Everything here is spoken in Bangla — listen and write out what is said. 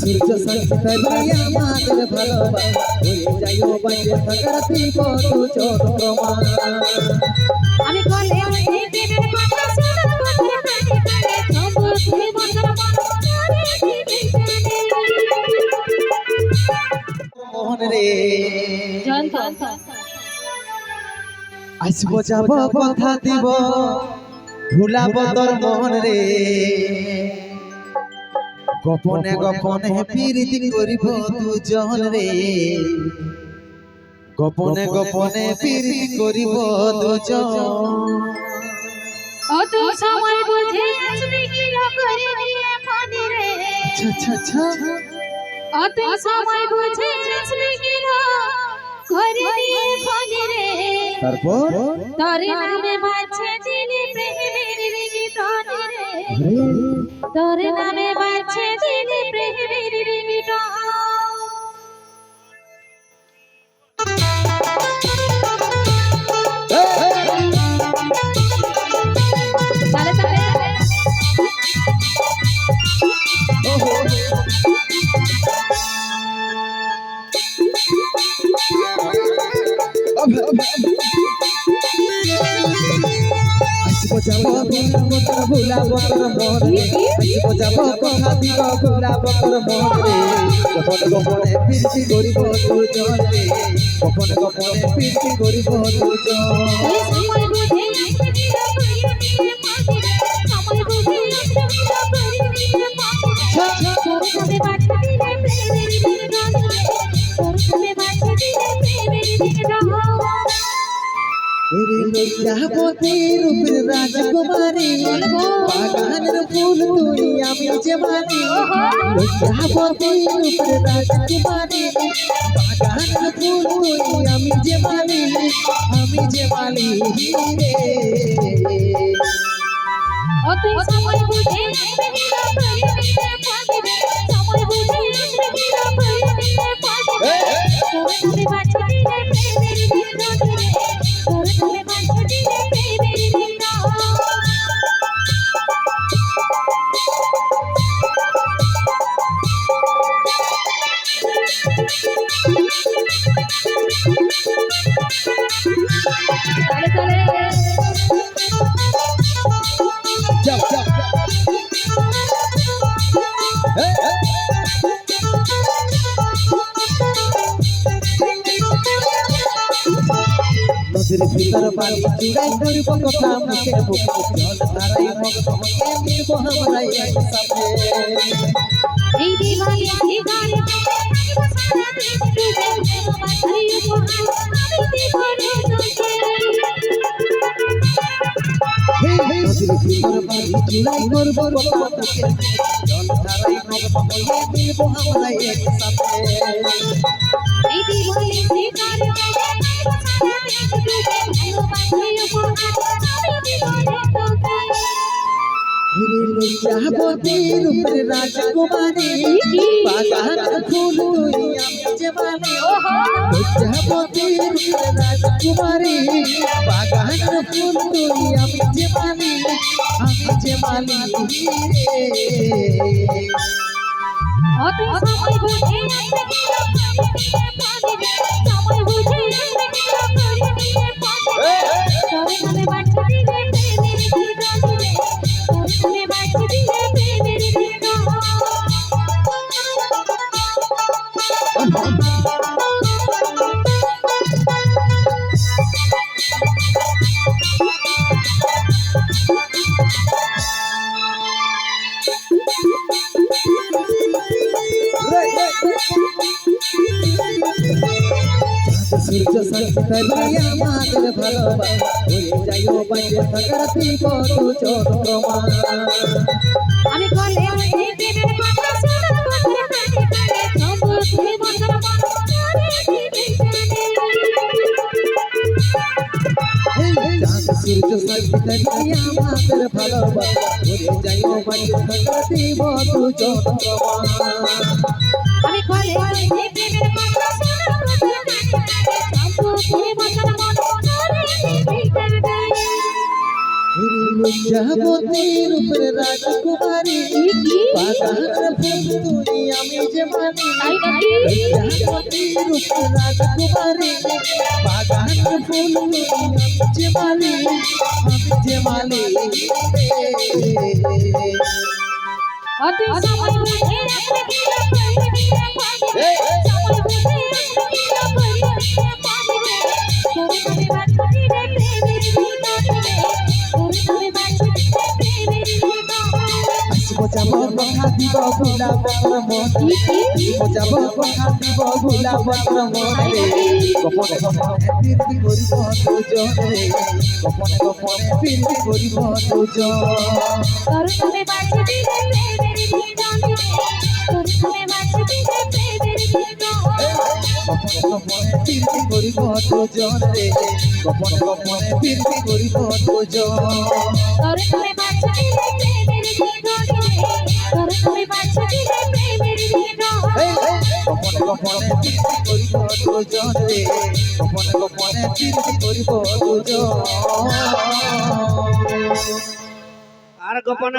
সূর্য সঙ্গীতাই আমাদের ভালোবাসা হয়ে যাইও বাইরে আমি জান আসব যাব কথা দিব ভুলাব তোর মোহন রে। গোপনে গোপনে প্রীতি করিব দুজন রে। গোপনে গোপনে প্রীতি করিব দুজন। অত সময় বুঝে আসবে কি করে রে। আচ্ছা আচ্ছা আচ্ছা। সময় বুঝে আসবে কি করে দিয়ে রে তারপর? তরে নামে বাজছে দিনে প্রেমের গীত রে তরে নামে আসব যাব ভুলাব তোর ভুলাব তোর মন রে আসব যাব কথা দিব ভুলাব তোর মন রে গোপনে গোপনে করিব দুজন গোপনে গোপনে সময় এরে লজ্জাবতী রূপের রাজকুমারী বাগানের ফুল তুই আমি যে মানি লজ্জাবতী রূপের রাজকুমারী বাগানের ফুল তুই আমি যে মানি আমি যে মালি রে অত সময় বুঝে আসবে কি করে দিয়ে ফানি রে সময় বুঝে নদীর ভিতর পানি চুড়াই করব কথা মুখে মুখে। জল ধারাই মগ মগে নির্ব আমরা একসাথে এই দিওয়ালি দিদারে সারা দিন ডুবে বাঁধাই উপহার আমি দিব রে তোকে নদীর ভিতর পানি চুড়াই করব জল ধারাই নির্ব এই লজ্জাবতী রূপের রাজকুমারী বাগান ফুল তুই আমি যে মানি লজ্জাবতী রূপের রাজকুমারী বাগান ফুল তুই আমি যে মানি আমি যে মালি রে অত সময় বুঝে আসবে সূর্য সঙ্গীতাই আমাদের আমি বলে এই প্রেমের কথা শুনে কানে তবু তুমি বন্ধুরা সূর্য সঙ্গীতাই আমাদের আমি কলে লজ্জাবতীর উপরে রাজকুমারী কি বাগান ফুল তুই আমি যে মানি তাই নাকি লজ্জাবতীর উপরে রাজকুমারী বাগান ফুল তুই আমি যে মানি আমি যে মানি অত সময় কথা দিব তোর মন যাব কথা দিব তোর মন গোপনে গোপনে ফিরতি করিব দুজন গোপনে গোপনে ফিরতি করিব দুজন তোর নামে বাঁচি রে প্রেমের জীবন তোর নামে বাঁচি রে প্রেমের জীবন গোপনে ফিরতি করিব দুজন গোপনে গোপনে ফিরতি করিব দুজন তোর নামে বাঁচি রে গোপনে করিব দুজন গোপনে গোপনে ফিরতি করিব দুজন। আর গোপনে